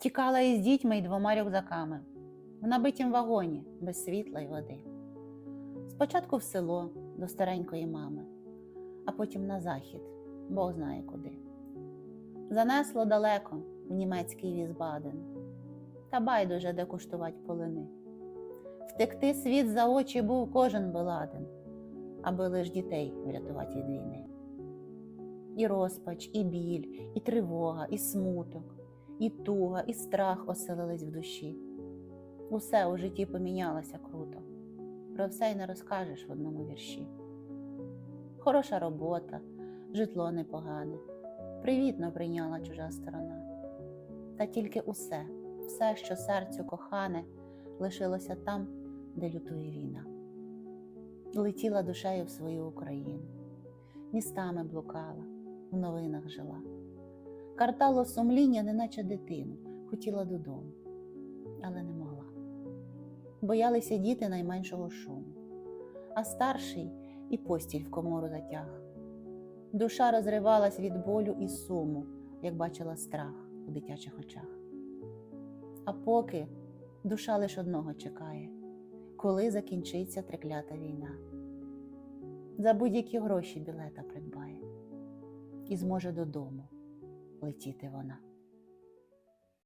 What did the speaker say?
Тікала із дітьми й двома рюкзаками в набитім вагоні без світла й води. Спочатку в село до старенької мами, а потім на захід, Бог знає куди. Занесло далеко в німецький Візбаден, та байдуже де куштувати полини. Втекти світ за очі був кожен беладен, аби лиш дітей врятувати від війни. І розпач, і біль, і тривога, і смуток, і туга, і страх оселились в душі. Усе у житті помінялося круто. Про все й не розкажеш в одному вірші. Хороша робота, житло непогане, привітно прийняла чужа сторона. Та тільки усе, все, що серцю кохане, лишилося там, де лютує війна. Летіла душею в свою Україну, містами блукала, в новинах жила. Картало сумління, неначе дитину, хотіла додому, але не могла. Боялися діти найменшого шуму, а старший і постіль в комору затяг. Душа розривалась від болю і суму, як бачила страх у дитячих очах. А поки душа лиш одного чекає, коли закінчиться треклята війна. За будь-які гроші білета придбає і зможе додому летіти вона.